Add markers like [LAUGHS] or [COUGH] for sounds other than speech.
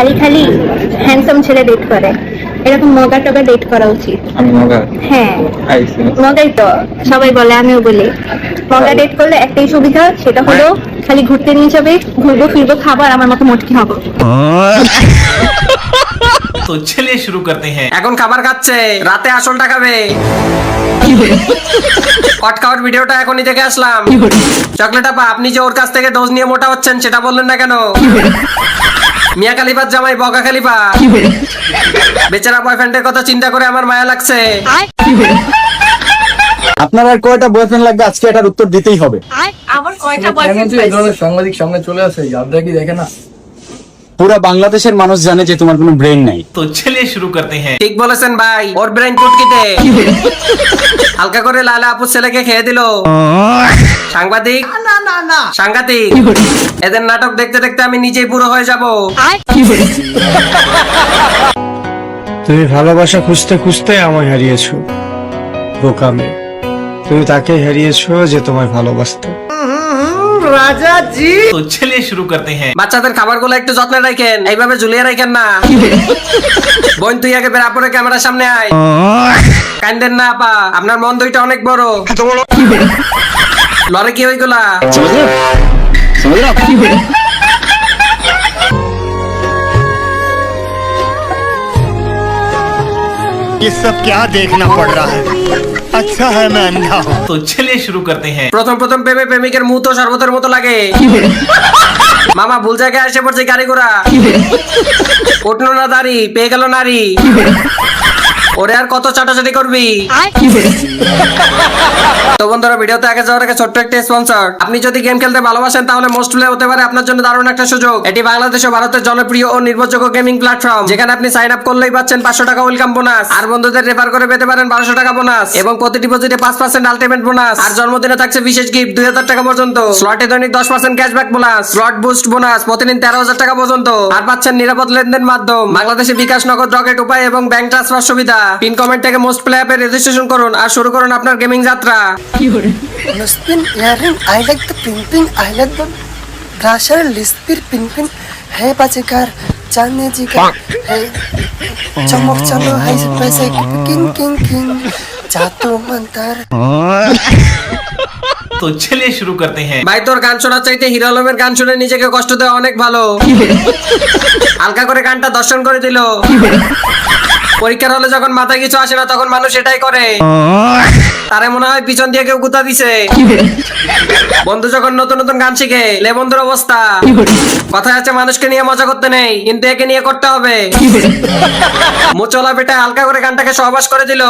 খালি খালি হ্যান্ডসাম ছেলে ডেট করে। এরকম মগা টগা ডেট করা উচিত। হ্যাঁ। মগাই তো সবাই বলে আমিও বলি। মগা ডেট করলে একটাই সুবিধা সেটা হলো খালি ঘুরতে নিয়ে যাবে ঘুরবো ফিরবো খাবার আমার মতো মোটকি হব। [LAUGHS] তো ছেলে শুরু করতে হ্যাঁ। এখন খাবার খাচ্ছে রাতে আসলটা খাবে। কটকাউট ভিডিওটা এখনই দেখে আসলাম। চকলেট আপা আপনি যে ওর কাছ থেকে দোষ নিয়ে মোটা হচ্ছেন সেটা বললেন না কেন? মিয়া কালিফার জামাই বগা কালিফা বেচারা বয়ফ্রেন্ডের কথা চিন্তা করে আমার মায়া লাগছে। আপনার আর কয়টা বয়ফ্রেন্ড লাগবে? আজকে এটার উত্তর দিতেই হবে। আমার কয়টা বয়ফ্রেন্ড এই ধরনের সাংবাদিক সামনে চলে আসে আপনারা কি দেখে না? পুরো বাংলাদেশের মানুষ জানে যে তোমার কোনো ব্রেন নাই। তো চলে শুরু করতে হ্যাঁ। ঠিক বলেছেন ভাই ওর ব্রেন কুটকিতে হালকা করে লালা আপুর ছেলেকে খেয়ে দিল। সাংবাদিক? সাংঘাতিক। এদের নাটক দেখতে দেখতে আমি নিজেই পুরো হয়ে যাব। তুমি ভালোবাসা খুঁজতে খুঁজতে আমায় হারিয়েছো বোকামে। তুমি তাকে হারিয়েছো যে তোমায় ভালোবাসতে। রাজা জি তো চলিয়ে শুরু করতে হ্যাঁ বাচ্চাদের একটু যত্নে রাখেন। এইভাবে ঝুলিয়ে রাখেন না। বোন তুই আগে বের আপরে ক্যামেরার সামনে আয়। কান্দেন না আপা। আপনার মন দুইটা অনেক বড়। লড়ে কি হইগুলা? ये सब क्या देखना पड़ रहा है अच्छा है मैं अंधा हूँ तो चलिए शुरू करते हैं প্রথম প্রথম প্রেমে প্রেমিকের মুখ তো শরবতের মতো লাগে [LAUGHS] মামা ভুল জায়গায় এসে পড়ছে গাড়ি ঘোড়া উঠলো না দাড়ি পেয়ে গেল নারী [LAUGHS] ওরে আর কত চাটাচাটি করবি? তো বন্ধুরা ভিডিওতে আগে যাওয়ার আগে ছোট্ট একটা স্পন্সর আপনি যদি গেম খেলতে ভালোবাসেন তাহলে মোস্ট প্লে হতে পারে আপনার জন্য দারুণ একটা সুযোগ। এটি বাংলাদেশ ও ভারতের জনপ্রিয় ও নির্ভরযোগ্য গেমিং প্ল্যাটফর্ম যেখানে আপনি সাইন আপ করলেই পাচ্ছেন পাঁচশো টাকা ওয়েলকাম বোনাস আর বন্ধুদের রেফার করে পেতে পারেন বারোশো টাকা বোনাস এবং প্রতি ডিপোজিটে পাঁচ পার্সেন্ট আলটিমেট বোনাস আর জন্মদিনে থাকছে বিশেষ গিফট দুই হাজার টাকা পর্যন্ত। স্লটে দৈনিক দশ percent cashback bonus slot boost bonus প্রতিদিন তেরো হাজার টাকা পর্যন্ত। আর পাচ্ছেন নিরাপদ লেনদেন মাধ্যম। বাংলাদেশে বিকাশ নগদ রকেট উপায় এবং ব্যাংক ট্রান্সফার সুবিধা। পিন কমেন্ট থেকে মোস্ট প্লে অ্যাপে রেজিস্ট্রেশন করুন আর শুরু করুন আপনার গেমিং যাত্রা। লিসপিন earring I like the pin pin I like the গ্রাসার লিসপির পিন পিন হে পাচে কার জানে জি কার হে চমক চলো হাই পাচে কিং কিং কিং চাতু মন্তার তো চলিয়ে শুরু করতে হ্যাঁ ভাই তোর গান শোনা চাইতে হিরো আলমের গান শুনে নিজেকে কষ্ট দেওয়া অনেক ভালো। হালকা করে গানটা দর্শন করে দিল। পরীক্ষার হলে যখন মাথায় কিছু আসে না, তখন মানুষ এটাই করে। তারে মনে হয় পিছন দিয়ে কেউ গুতা দিছে। বন্ধু যখন নতুন নতুন গান শিখে, লে বন্ধুর অবস্থা। কথা আছে, মানুষকে নিয়ে মজা করতে নেই, কিন্তু একে নিয়ে করতে হবে। মোচলা বেটা হালকা করে গানটাকে সহবাস করে দিল।